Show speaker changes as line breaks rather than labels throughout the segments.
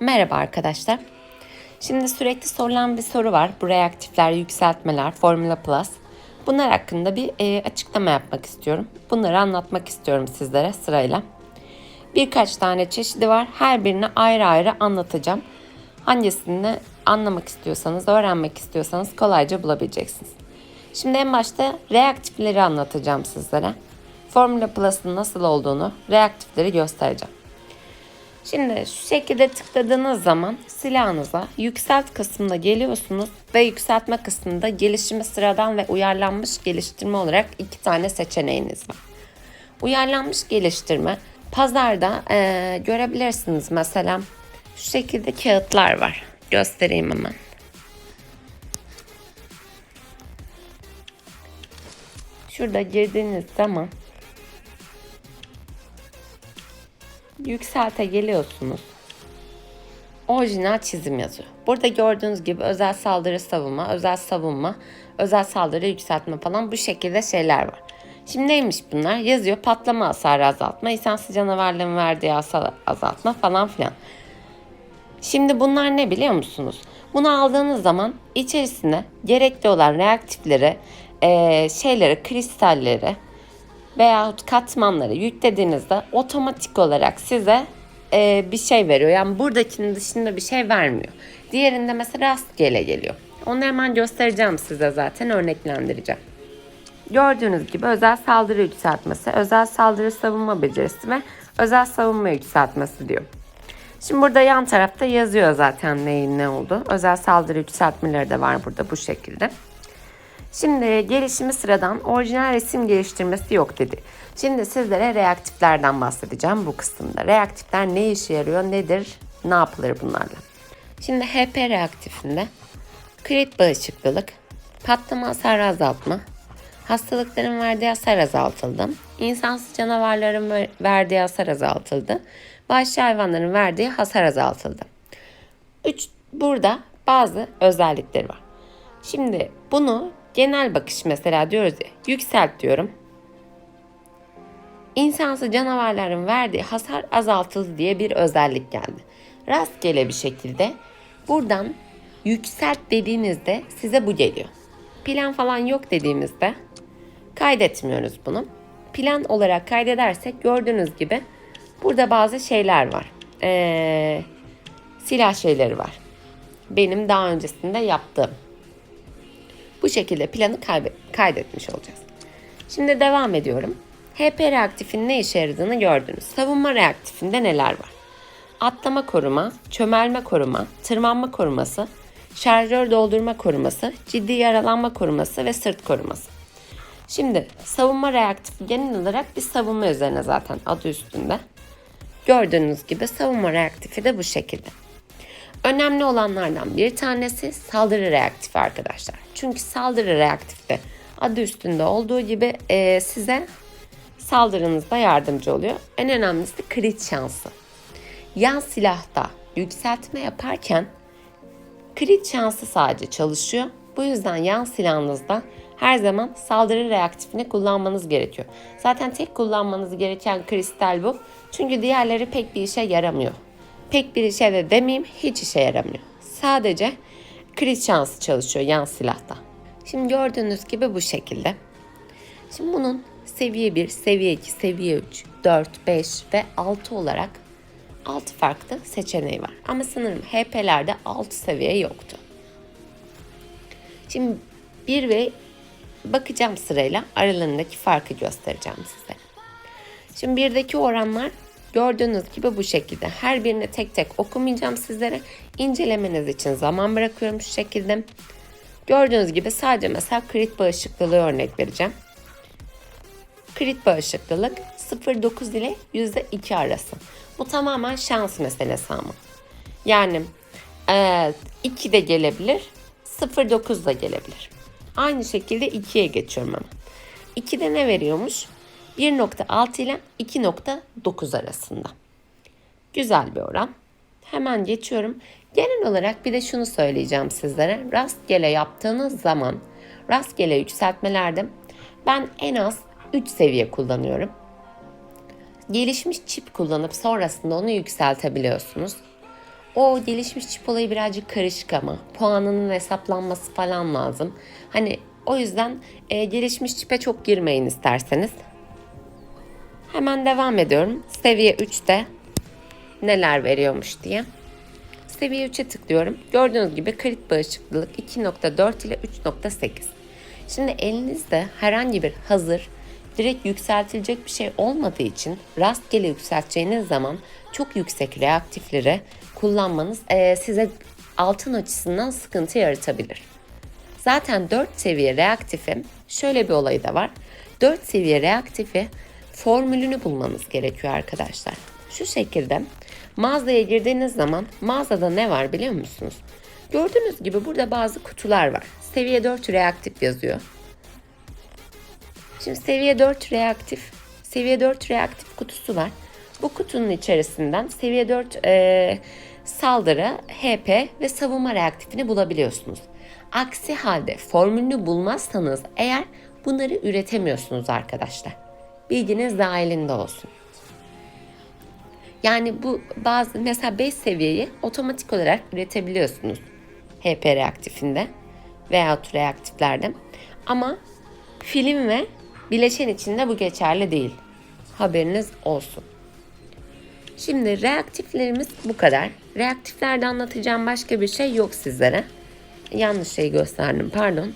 Merhaba arkadaşlar. Şimdi sürekli sorulan bir soru var. Bu reaktifler, yükseltmeler, Formula Plus. Bunlar hakkında bir e, açıklama yapmak istiyorum. Bunları anlatmak istiyorum sizlere sırayla. Birkaç tane çeşidi var. Her birini ayrı ayrı anlatacağım. Hangisini anlamak istiyorsanız, öğrenmek istiyorsanız kolayca bulabileceksiniz. Şimdi en başta reaktifleri anlatacağım sizlere. Formula Plus'ın nasıl olduğunu, reaktifleri göstereceğim. Şimdi şu şekilde tıkladığınız zaman silahınıza yükselt kısmına geliyorsunuz ve yükseltme kısmında gelişimi sıradan ve uyarlanmış geliştirme olarak iki tane seçeneğiniz var. Uyarlanmış geliştirme pazarda eee, görebilirsiniz mesela şu şekilde kağıtlar var. Göstereyim hemen. Şurada girdiğiniz zaman yükselte geliyorsunuz. Orijinal çizim yazıyor. Burada gördüğünüz gibi özel saldırı savunma, özel savunma, özel saldırı yükseltme falan bu şekilde şeyler var. Şimdi neymiş bunlar? Yazıyor patlama hasarı azaltma, insansız canavarların verdiği hasar azaltma falan filan. Şimdi bunlar ne biliyor musunuz? Bunu aldığınız zaman içerisine gerekli olan reaktifleri, eee şeyleri, kristalleri veyahut katmanları yüklediğinizde otomatik olarak size eee, bir şey veriyor. Yani buradakinin dışında bir şey vermiyor. Diğerinde mesela rastgele geliyor. Onu hemen göstereceğim size zaten örneklendireceğim. Gördüğünüz gibi özel saldırı yükseltmesi, özel saldırı savunma becerisi ve özel savunma yükseltmesi diyor. Şimdi burada yan tarafta yazıyor zaten neyin ne oldu. Özel saldırı yükseltmeleri de var burada bu şekilde. Şimdi gelişimi sıradan orijinal resim geliştirmesi yok dedi. Şimdi sizlere reaktiflerden bahsedeceğim bu kısımda. Reaktifler ne işe yarıyor, nedir, ne yapılır bunlarla? Şimdi HP reaktifinde krit bağışıklılık, patlama hasarı azaltma, hastalıkların verdiği hasar azaltıldı, insansız canavarların ver- verdiği hasar azaltıldı, vahşi hayvanların verdiği hasar azaltıldı. Üç, burada bazı özellikleri var. Şimdi bunu genel bakış mesela diyoruz ya yükselt diyorum. İnsansı canavarların verdiği hasar azaltıldı diye bir özellik geldi. Rastgele bir şekilde buradan yükselt dediğinizde size bu geliyor. Plan falan yok dediğimizde kaydetmiyoruz bunu. Plan olarak kaydedersek gördüğünüz gibi burada bazı şeyler var. Ee, silah şeyleri var. Benim daha öncesinde yaptığım. Bu şekilde planı kaydetmiş olacağız. Şimdi devam ediyorum. HP reaktifin ne işe yaradığını gördünüz. Savunma reaktifinde neler var? Atlama koruma, çömelme koruma, tırmanma koruması, şarjör doldurma koruması, ciddi yaralanma koruması ve sırt koruması. Şimdi savunma reaktifi genel olarak bir savunma üzerine zaten adı üstünde. Gördüğünüz gibi savunma reaktifi de bu şekilde. Önemli olanlardan bir tanesi saldırı reaktifi arkadaşlar. Çünkü saldırı reaktifte adı üstünde olduğu gibi e, size saldırınızda yardımcı oluyor. En önemlisi crit şansı. Yan silahta yükseltme yaparken crit şansı sadece çalışıyor. Bu yüzden yan silahınızda her zaman saldırı reaktifini kullanmanız gerekiyor. Zaten tek kullanmanız gereken kristal bu. Çünkü diğerleri pek bir işe yaramıyor. Pek bir işe de demeyeyim hiç işe yaramıyor. Sadece crit şansı çalışıyor yan silahta. Şimdi gördüğünüz gibi bu şekilde. Şimdi bunun seviye 1, seviye 2, seviye 3, 4, 5 ve 6 olarak 6 farklı seçeneği var. Ama sanırım HP'lerde 6 seviye yoktu. Şimdi 1 ve bakacağım sırayla aralarındaki farkı göstereceğim size. Şimdi birdeki oranlar gördüğünüz gibi bu şekilde. Her birini tek tek okumayacağım sizlere. İncelemeniz için zaman bırakıyorum şu şekilde. Gördüğünüz gibi sadece mesela crit bağışıklılığı örnek vereceğim. Crit bağışıklılık 0.9 ile %2 arası. Bu tamamen şans meselesi ama. Yani e, 2 de gelebilir, 0.9 da gelebilir. Aynı şekilde 2'ye geçiyorum hemen. 2'de ne veriyormuş? 1.6 ile 2.9 arasında. Güzel bir oran. Hemen geçiyorum. Genel olarak bir de şunu söyleyeceğim sizlere. Rastgele yaptığınız zaman rastgele yükseltmelerde ben en az 3 seviye kullanıyorum. Gelişmiş çip kullanıp sonrasında onu yükseltebiliyorsunuz. O gelişmiş çip olayı birazcık karışık ama puanının hesaplanması falan lazım. Hani o yüzden e, gelişmiş çipe çok girmeyin isterseniz. Hemen devam ediyorum. Seviye 3'te neler veriyormuş diye. Seviye 3'e tıklıyorum. Gördüğünüz gibi krit bağışıklılık 2.4 ile 3.8. Şimdi elinizde herhangi bir hazır direkt yükseltilecek bir şey olmadığı için rastgele yükselteceğiniz zaman çok yüksek reaktifleri kullanmanız eee, size altın açısından sıkıntı yaratabilir. Zaten 4 seviye reaktifin şöyle bir olayı da var. 4 seviye reaktifi formülünü bulmanız gerekiyor arkadaşlar. Şu şekilde mağazaya girdiğiniz zaman mağazada ne var biliyor musunuz? Gördüğünüz gibi burada bazı kutular var. Seviye 4 reaktif yazıyor. Şimdi seviye 4 reaktif, seviye 4 reaktif kutusu var. Bu kutunun içerisinden seviye 4 e, saldırı, HP ve savunma reaktifini bulabiliyorsunuz. Aksi halde formülünü bulmazsanız eğer bunları üretemiyorsunuz arkadaşlar. Bilginiz dahilinde olsun. Yani bu bazı mesela 5 seviyeyi otomatik olarak üretebiliyorsunuz. HP reaktifinde veyahut reaktiflerde. Ama film ve bileşen içinde bu geçerli değil. Haberiniz olsun. Şimdi reaktiflerimiz bu kadar. Reaktiflerde anlatacağım başka bir şey yok sizlere. Yanlış şey gösterdim pardon.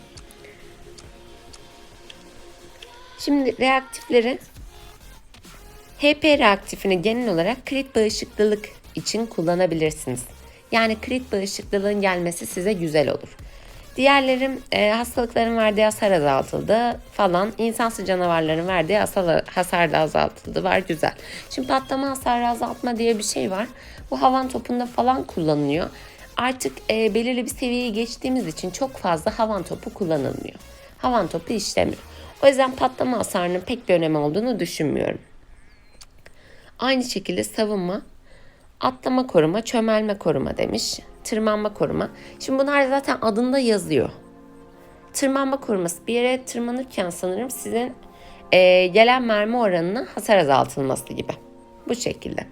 Şimdi reaktifleri HP reaktifini genel olarak krit bağışıklılık için kullanabilirsiniz. Yani krit bağışıklılığın gelmesi size güzel olur. Diğerlerim e, hastalıkların verdiği hasar azaltıldı falan. İnsansı canavarların verdiği hasar, hasar da azaltıldı. Var güzel. Şimdi patlama hasarı azaltma diye bir şey var. Bu havan topunda falan kullanılıyor. Artık e, belirli bir seviyeyi geçtiğimiz için çok fazla havan topu kullanılmıyor. Havan topu işlemiyor. O yüzden patlama hasarının pek bir önemi olduğunu düşünmüyorum. Aynı şekilde savunma, atlama koruma, çömelme koruma demiş. Tırmanma koruma. Şimdi bunlar zaten adında yazıyor. Tırmanma koruması bir yere tırmanırken sanırım sizin e, gelen mermi oranına hasar azaltılması gibi. Bu şekilde.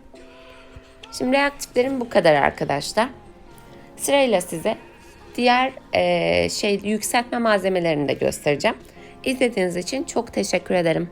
Şimdi reaktiflerim bu kadar arkadaşlar. Sırayla size diğer e, şey yükseltme malzemelerini de göstereceğim. İzlediğiniz için çok teşekkür ederim.